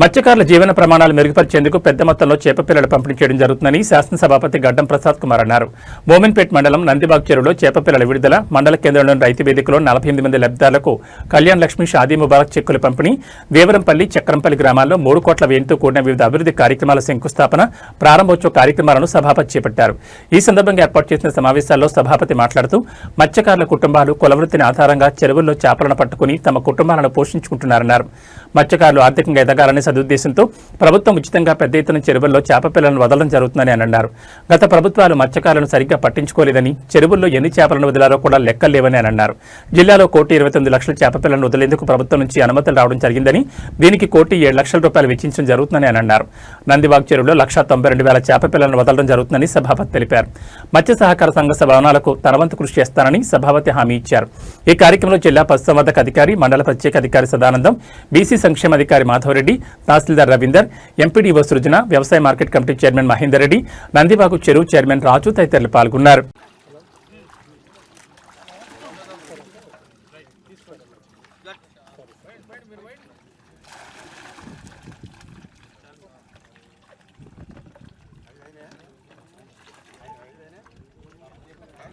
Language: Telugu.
మత్స్యకారుల జీవన ప్రమాణాలు మెరుగుపరిచేందుకు పెద్ద మొత్తంలో చేప పంపిణీ చేయడం జరుగుతుందని శాసనసభాపతి గడ్డం ప్రసాద్ కుమార్ అన్నారు. మోమిన్పేట్ మండలం నందిబాగ్ చెరువులో చేప పిల్లల విడుదల మండల కేంద్రంలోని రైతు వేదికలో నలభై ఎనిమిది మంది లబ్ధిదారులకు కళ్యాణ్ లక్ష్మి షాదీ ముబారక్ చెక్కుల పంపిణీ వేవరంపల్లి చక్రంపల్లి గ్రామాల్లో మూడు కోట్ల వ్యయంతో కూడిన వివిధ అభివృద్ధి కార్యక్రమాల శంకుస్థాపన ప్రారంభోత్సవ కార్యక్రమాలను సభాపతి చేపట్టారు. ఈ సందర్భంగా ఏర్పాటు చేసిన సమావేశాల్లో సభాపతి మాట్లాడుతూ మత్స్యకారుల కుటుంబాలు కులవృత్తిని ఆధారంగా చెరువుల్లో చేపలను పట్టుకుని తమ కుటుంబాలను పోషించుకుంటున్నారన్నారు. మత్స్యకారులు ఆర్థికంగా ఎదగాలని సదుద్దేశంతో ప్రభుత్వం ఉచితంగా పెద్ద ఎత్తున చెరువుల్లో చేప పిల్లలను వదలడం జరుగుతుందని అని అన్నారు. గత ప్రభుత్వాలు మత్స్యకారులను సరిగ్గా పట్టించుకోలేదని చెరువుల్లో ఎన్ని చేపలను వదిలారో కూడా లెక్కలేవని అని అన్నారు. జిల్లాలో కోటి ఇరవై తొమ్మిది లక్షల చేప పిల్లలను వదిలేందుకు ప్రభుత్వం నుంచి అనుమతులు రావడం జరిగిందని దీనికి కోటి ఏడు లక్షల రూపాయలు వెచ్చించడం జరుగుతుందని అని అన్నారు. నందివాగ్ చెరువులో లక్ష తొంభై రెండు వేల చేప పిల్లలను వదలడం జరుగుతుందని సభాపతి తెలిపారు. మత్స్య సహకార సంఘ భవనాలకు తనవంతు కృషి చేస్తానని సభాపతి హామీ ఇచ్చారు. ఈ కార్యక్రమంలో జిల్లా పశుసంవర్ధక అధికారి మండల ప్రత్యేక అధికారి సదానందం బీసీ సంక్షేమ అధికారి మాధవరెడ్డి తహసీల్దార్ రవీందర్ ఎంపీడీఓ సృజన వ్యవసాయ market committee chairman Mahender Reddy Nandivagu చెరువు చైర్మన్ రాజు తదితరులు పాల్గొన్నారు.